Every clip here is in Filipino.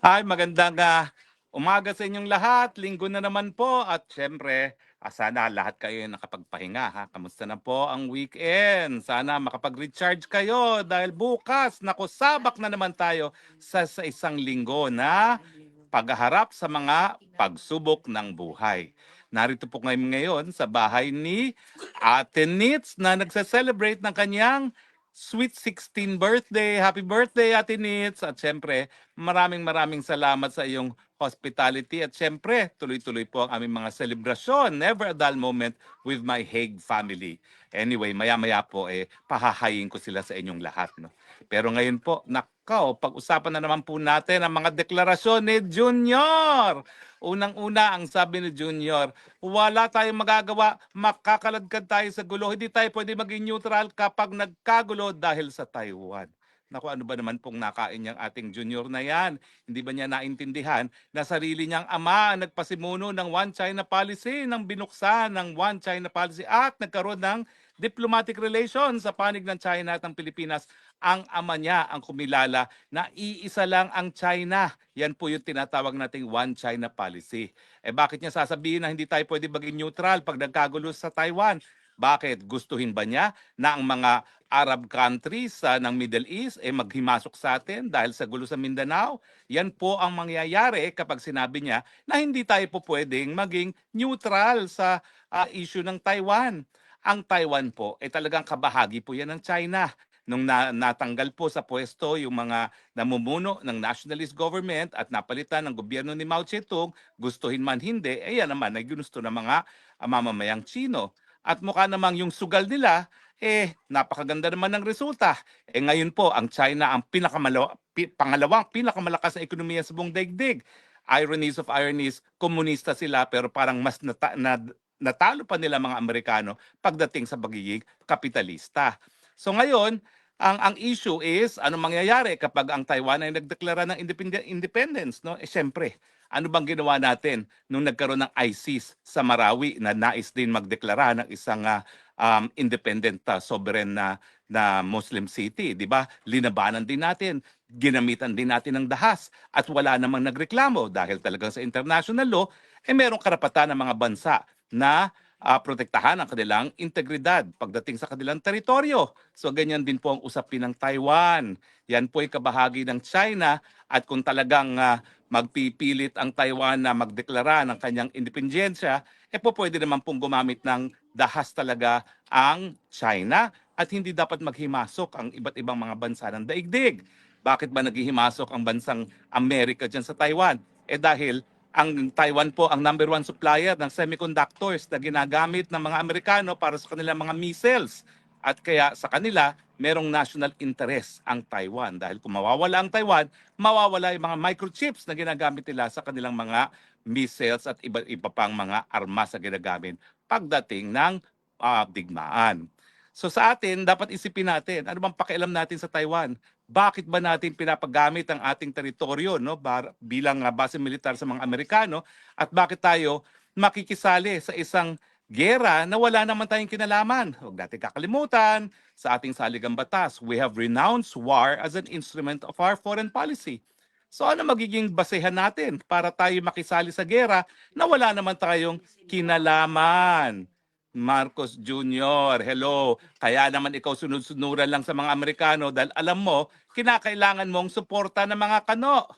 Hi, magandang ah, umaga sa inyong lahat. Linggo na naman po at syempre, ah, sana lahat kayo ay nakapagpahinga ha. Kamusta na po ang weekend? Sana makapag-recharge kayo dahil bukas, nako, sabak na naman tayo sa, sa isang linggo na pagharap sa mga pagsubok ng buhay. Narito po ngayon ngayon sa bahay ni Ate Nitz na nagse-celebrate ng kanyang sweet 16 birthday. Happy birthday, Ate Nitz! At syempre, maraming maraming salamat sa iyong hospitality. At syempre, tuloy-tuloy po ang aming mga selebrasyon. Never a dull moment with my Hague family. Anyway, maya-maya po, eh, pahahayin ko sila sa inyong lahat. No? Pero ngayon po, nakaw, pag-usapan na naman po natin ang mga deklarasyon ni Junior. Unang-una, ang sabi ni Junior, wala tayong magagawa, makakaladkad tayo sa gulo. Hindi tayo pwede maging neutral kapag nagkagulo dahil sa Taiwan. Naku, ano ba naman pong nakain niyang ating junior na yan? Hindi ba niya naintindihan na sarili niyang ama ang nagpasimuno ng One China Policy, ng binuksan ng One China Policy at nagkaroon ng diplomatic relations sa panig ng China at ng Pilipinas. Ang ama niya ang kumilala na iisa lang ang China. Yan po yung tinatawag nating One China Policy. Eh bakit niya sasabihin na hindi tayo pwede maging neutral pag nagkagulo sa Taiwan? Bakit? Gustuhin ba niya na ang mga Arab countries sa ng Middle East ay maghimasok sa atin dahil sa gulo sa Mindanao? Yan po ang mangyayari kapag sinabi niya na hindi tayo po pwedeng maging neutral sa ah, issue ng Taiwan. Ang Taiwan po ay talagang kabahagi po yan ng China. Nung na, natanggal po sa pwesto yung mga namumuno ng nationalist government at napalitan ng gobyerno ni Mao Zedong, gustuhin man hindi, eh yan naman ay ginusto ng mga ah, mamamayang Chino. At mukha namang yung sugal nila, eh napakaganda naman ng resulta. Eh ngayon po, ang China ang pinakamalawa, pi, pangalawang pinakamalakas na ekonomiya sa buong daigdig. Ironies of ironies, komunista sila pero parang mas nata, na, natalo pa nila mga Amerikano pagdating sa pagiging kapitalista. So ngayon, ang ang issue is ano mangyayari kapag ang Taiwan ay nagdeklara ng independ- independence, no? Eh syempre, ano bang ginawa natin nung nagkaroon ng ISIS sa Marawi na nais din magdeklara ng isang ah, um, independent ah, sovereign na na Muslim city, 'di ba? Linabanan din natin, ginamitan din natin ng dahas at wala namang nagreklamo dahil talagang sa international law eh merong karapatan ng mga bansa na ah, protektahan ang kanilang integridad pagdating sa kanilang teritoryo. So ganyan din po ang usapin ng Taiwan. Yan po ay kabahagi ng China at kung talagang ah, magpipilit ang Taiwan na magdeklara ng kanyang independensya, eh po pwede naman pong gumamit ng dahas talaga ang China at hindi dapat maghimasok ang iba't ibang mga bansa ng daigdig. Bakit ba naghihimasok ang bansang Amerika dyan sa Taiwan? Eh dahil ang Taiwan po ang number one supplier ng semiconductors na ginagamit ng mga Amerikano para sa kanilang mga missiles. At kaya sa kanila, merong national interest ang Taiwan. Dahil kung mawawala ang Taiwan, mawawala yung mga microchips na ginagamit nila sa kanilang mga missiles at iba, iba pang mga armas na ginagamit pagdating ng ah, digmaan. So sa atin, dapat isipin natin, ano bang pakialam natin sa Taiwan? Bakit ba natin pinapagamit ang ating teritoryo no, bar- bilang ah, base militar sa mga Amerikano? At bakit tayo makikisali sa isang gera na wala naman tayong kinalaman. Huwag natin kakalimutan, sa ating saligang batas, we have renounced war as an instrument of our foreign policy. So ano magiging basehan natin para tayo makisali sa gera na wala naman tayong kinalaman? Marcos Jr., hello. Kaya naman ikaw sunod-sunuran lang sa mga Amerikano dahil alam mo, kinakailangan mong suporta ng mga kano.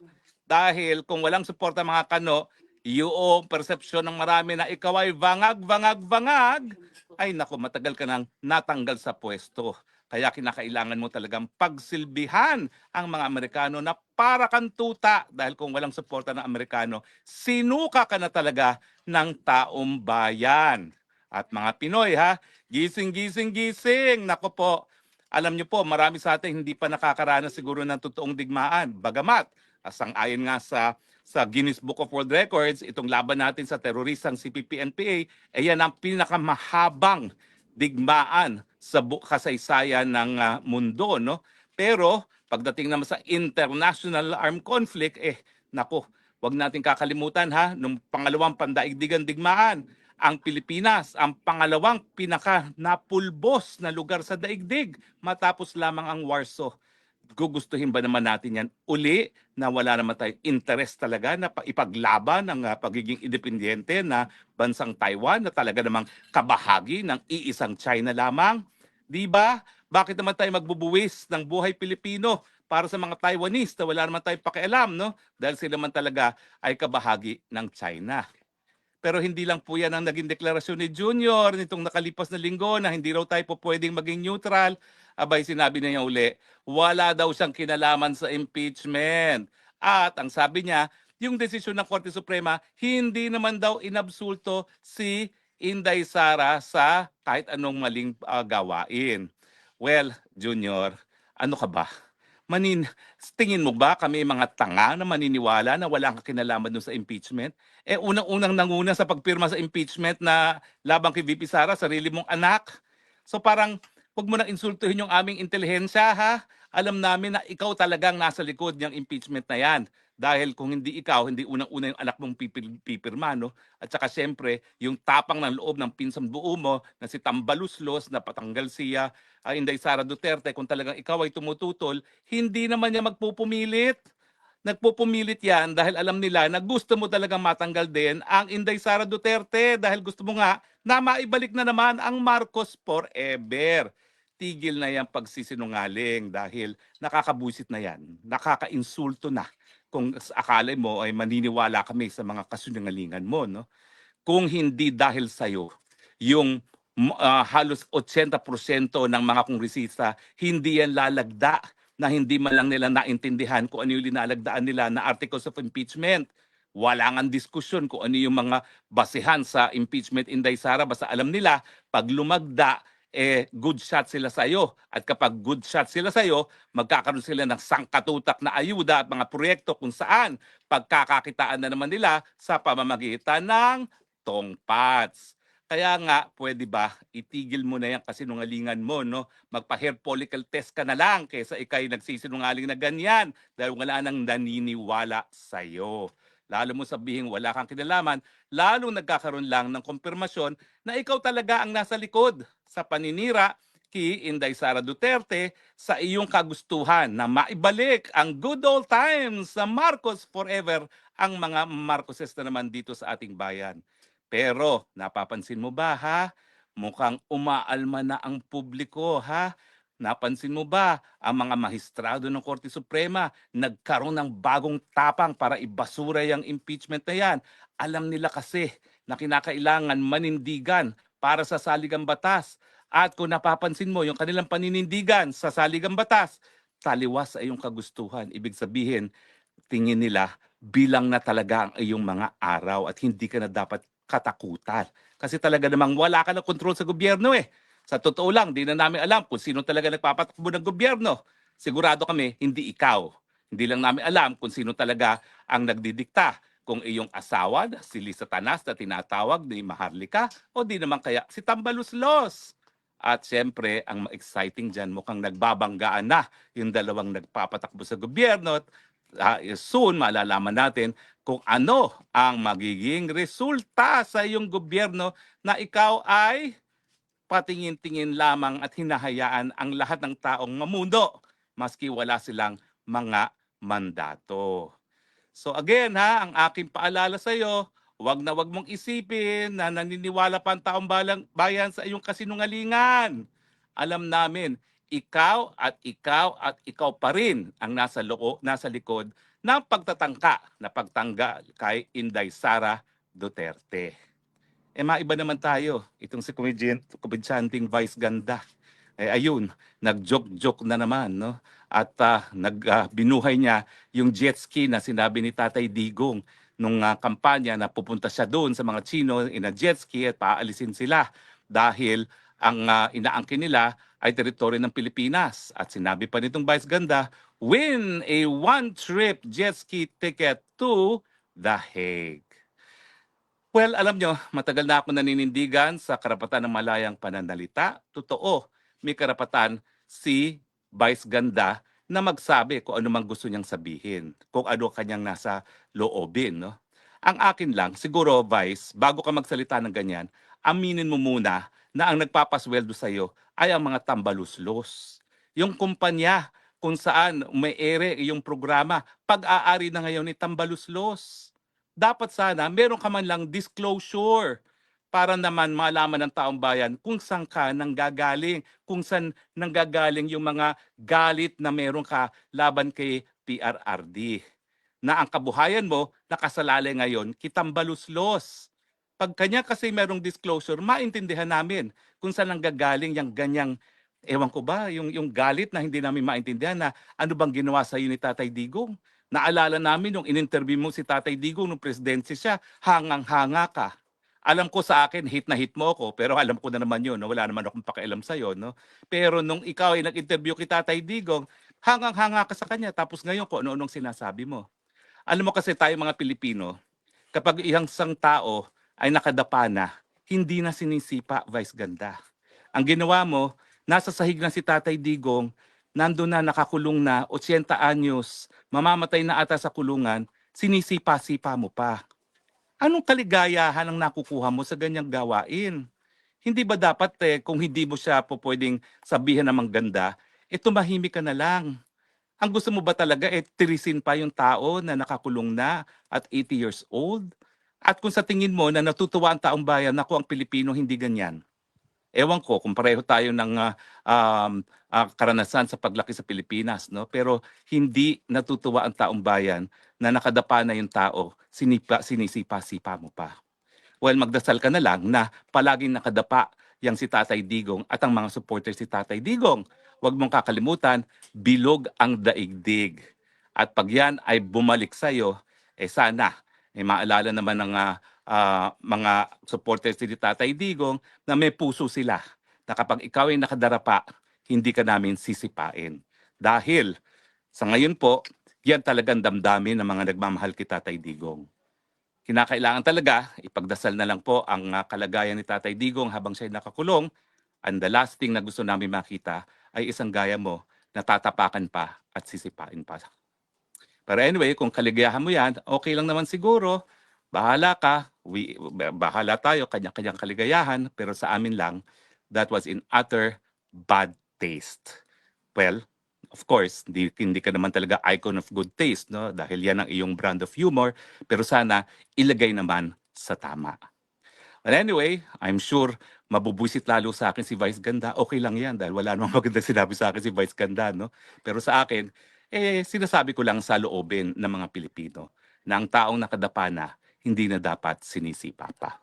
Dahil kung walang suporta ng mga kano, yung persepsyon ng marami na ikaw ay vangag, vangag, vangag, ay naku, matagal ka nang natanggal sa pwesto. Kaya kinakailangan mo talagang pagsilbihan ang mga Amerikano na para kang tuta dahil kung walang suporta ng Amerikano, sinuka ka na talaga ng taong bayan. At mga Pinoy ha, gising, gising, gising. Nako po, alam niyo po, marami sa atin hindi pa nakakaranas siguro ng totoong digmaan. Bagamat, asang-ayon nga sa sa Guinness Book of World Records, itong laban natin sa teroristang CPP-NPA, ay yan ang pinakamahabang digmaan sa kasaysayan ng ah, mundo. No? Pero pagdating naman sa international armed conflict, eh, nako, wag natin kakalimutan ha, nung pangalawang pandaigdigan digmaan, ang Pilipinas ang pangalawang pinaka napulbos na lugar sa daigdig matapos lamang ang Warsaw. gugustuhin ba naman natin yan uli na wala naman tayong interest talaga na pa- ipaglaban ng ah, pagiging independyente na bansang Taiwan na talaga namang kabahagi ng iisang China lamang? Di ba? Bakit naman tayo magbubuwis ng buhay Pilipino para sa mga Taiwanese na wala naman tayong pakialam, no? Dahil sila man talaga ay kabahagi ng China. Pero hindi lang po yan ang naging deklarasyon ni Junior nitong nakalipas na linggo na hindi raw tayo po pwedeng maging neutral. Abay, sinabi niya uli, wala daw siyang kinalaman sa impeachment. At ang sabi niya, yung desisyon ng Korte Suprema, hindi naman daw inabsulto si Inday Sara sa kahit anong maling ah, gawain. Well, Junior, ano ka ba? Manin, tingin mo ba kami mga tanga na maniniwala na wala kang kinalaman dun sa impeachment? Eh unang-unang nanguna sa pagpirma sa impeachment na labang kay VP Sara, sarili mong anak. So parang wag mo nang insultuhin yung aming intelihensya ha. Alam namin na ikaw talagang nasa likod ng impeachment na yan. Dahil kung hindi ikaw, hindi unang-una yung anak mong pipil, pipirma, no? At saka siyempre, yung tapang ng loob ng pinsang buo mo na si Tambaluslos na patanggal siya, uh, Inday Sara Duterte, kung talagang ikaw ay tumututol, hindi naman niya magpupumilit. Nagpupumilit yan dahil alam nila na gusto mo talagang matanggal din ang Inday Sara Duterte dahil gusto mo nga na maibalik na naman ang Marcos forever. Tigil na yung pagsisinungaling dahil nakakabusit na yan, nakakainsulto na kung akala mo ay maniniwala kami sa mga kasunungalingan mo. No? Kung hindi dahil sa'yo, yung m- ah, halos 80% ng mga kongresista hindi yan lalagda na hindi man lang nila naintindihan kung ano yung linalagdaan nila na articles of impeachment. Wala nga diskusyon kung ano yung mga basehan sa impeachment Inday Sara. Basta alam nila, pag lumagda, eh, good shot sila sa'yo. At kapag good shot sila sa'yo, magkakaroon sila ng sangkatutak na ayuda at mga proyekto kung saan pagkakakitaan na naman nila sa pamamagitan ng tongpats. Kaya nga, pwede ba, itigil mo na yan kasinungalingan mo, no? Magpa-hair follicle test ka na lang kaysa ikay nagsisinungaling na ganyan dahil wala nang naniniwala sa'yo. Lalo mo sabihin wala kang kinalaman, lalo nagkakaroon lang ng konfirmasyon na ikaw talaga ang nasa likod sa paninira kay Inday Sara Duterte sa iyong kagustuhan na maibalik ang good old times sa Marcos forever ang mga Marcoses na naman dito sa ating bayan. Pero napapansin mo ba ha? Mukhang umaalma na ang publiko ha? Napansin mo ba ang mga mahistrado ng Korte Suprema nagkaroon ng bagong tapang para ibasura yung impeachment na yan? Alam nila kasi na kinakailangan manindigan para sa saligang batas. At kung napapansin mo yung kanilang paninindigan sa saligang batas, taliwas sa iyong kagustuhan. Ibig sabihin, tingin nila bilang na talaga ang iyong mga araw at hindi ka na dapat katakutan. Kasi talaga namang wala ka na control sa gobyerno eh. Sa totoo lang, di na namin alam kung sino talaga nagpapatakbo ng gobyerno. Sigurado kami, hindi ikaw. Hindi lang namin alam kung sino talaga ang nagdidikta. Kung iyong asawa, si Lisa Tanas na tinatawag ni Maharlika, o di naman kaya si Tambaluslos. At siyempre, ang exciting dyan, mukhang nagbabanggaan na yung dalawang nagpapatakbo sa gobyerno. Ah, soon, malalaman natin kung ano ang magiging resulta sa iyong gobyerno na ikaw ay patingin-tingin lamang at hinahayaan ang lahat ng taong mamundo maski wala silang mga mandato. So again ha, ang aking paalala sa iyo, wag na wag mong isipin na naniniwala pa ang taong balang, bayan sa iyong kasinungalingan. Alam namin, ikaw at ikaw at ikaw pa rin ang nasa loo, nasa likod ng pagtatangka na pagtanggal kay Inday Sara Duterte. Eh maiba naman tayo, itong si comedian, komedyanting Vice Ganda. Eh ayun, nag-joke-joke na naman, no? At ah, nag ah, binuhay niya yung jet ski na sinabi ni Tatay Digong nung ah, kampanya na pupunta siya doon sa mga Chino in a jet ski at paalisin sila dahil ang ah, inaangkin nila ay teritoryo ng Pilipinas. At sinabi pa nitong Vice Ganda, win a one-trip jet ski ticket to The Hague. Well, alam nyo, matagal na ako naninindigan sa karapatan ng malayang pananalita. Totoo, may karapatan si Vice Ganda na magsabi kung ano mang gusto niyang sabihin, kung ano kanyang nasa loobin. No? Ang akin lang, siguro Vice, bago ka magsalita ng ganyan, aminin mo muna na ang nagpapasweldo sa iyo ay ang mga tambaluslos. Yung kumpanya kung saan may ere yung programa. Pag-aari na ngayon ni Tambaluslos. Dapat sana meron ka man lang disclosure para naman malaman ng taong bayan kung saan ka nanggagaling, kung saan nanggagaling yung mga galit na meron ka laban kay PRRD. Na ang kabuhayan mo nakasalalay ngayon kitambaluslos. Pag kanya kasi merong disclosure, maintindihan namin kung saan nanggagaling yung ganyang ewan ko ba, yung, yung galit na hindi namin maintindihan na ano bang ginawa sa ni Tatay Digong. Naalala namin nung in-interview mo si Tatay Digong nung presidency siya, hangang-hanga ka. Alam ko sa akin, hit na hit mo ako, pero alam ko na naman yun, no? wala naman akong pakialam sa'yo. No? Pero nung ikaw ay nag-interview kay Tatay Digong, hangang-hanga ka sa kanya, tapos ngayon ko ano-anong sinasabi mo. Alam mo kasi tayo mga Pilipino, kapag isang tao ay nakadapa na, hindi na sinisipa, Vice Ganda. Ang ginawa mo, nasa sahig na si Tatay Digong, nandun na nakakulong na, 80 anyos, mamamatay na ata sa kulungan, sinisipa-sipa mo pa. Anong kaligayahan ang nakukuha mo sa ganyang gawain? Hindi ba dapat eh, kung hindi mo siya po pwedeng sabihan ng ganda, eh tumahimik ka na lang. Ang gusto mo ba talaga eh tirisin pa yung tao na nakakulong na at 80 years old? At kung sa tingin mo na natutuwa ang taong bayan, naku ang Pilipino hindi ganyan. Ewan ko kung pareho tayo ng ah, um, ah, karanasan sa paglaki sa Pilipinas, no? Pero hindi natutuwa ang taong bayan na nakadapa na yung tao, sinipa, sinisipa-sipa mo pa. Well, magdasal ka na lang na palaging nakadapa yang si Tatay Digong at ang mga supporters si Tatay Digong. Huwag mong kakalimutan, bilog ang daigdig. At pag yan ay bumalik sa'yo, eh sana, eh maalala naman ng ah, ah, mga supporters ni Tatay Digong na may puso sila. Na kapag ikaw ay nakadarapa, hindi ka namin sisipain. Dahil sa ngayon po, yan talagang damdamin ng mga nagmamahal kay Tatay Digong. Kinakailangan talaga, ipagdasal na lang po ang ah, kalagayan ni Tatay Digong habang siya nakakulong. And the last thing na gusto namin makita ay isang gaya mo na tatapakan pa at sisipain pa. Pero anyway, kung kaligayahan mo yan, okay lang naman siguro. Bahala ka. We, bahala tayo, kanya-kanyang kaligayahan. Pero sa amin lang, that was in utter bad taste. Well, of course, hindi, hindi ka naman talaga icon of good taste, no? Dahil yan ang iyong brand of humor. Pero sana, ilagay naman sa tama. But anyway, I'm sure mabubwisit lalo sa akin si Vice Ganda. Okay lang yan dahil wala namang maganda sinabi sa akin si Vice Ganda, no? Pero sa akin, eh, sinasabi ko lang sa loobin ng mga Pilipino na ang taong nakadapa na, hindi na dapat sinisipa pa.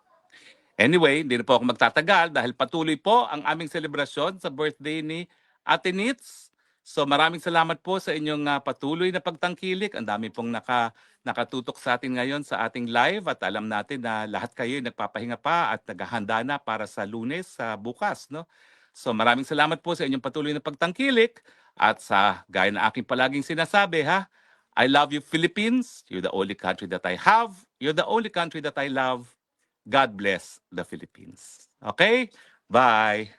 Anyway, hindi na po ako magtatagal dahil patuloy po ang aming selebrasyon sa birthday ni Ate Nitz. So maraming salamat po sa inyong ah, patuloy na pagtangkilik. Ang dami pong naka, nakatutok sa atin ngayon sa ating live at alam natin na lahat kayo ay nagpapahinga pa at naghahanda na para sa lunes sa bukas. No? So maraming salamat po sa inyong patuloy na pagtangkilik at sa gaya na aking palaging sinasabi ha, I love you Philippines. You're the only country that I have. You're the only country that I love. God bless the Philippines. Okay? Bye.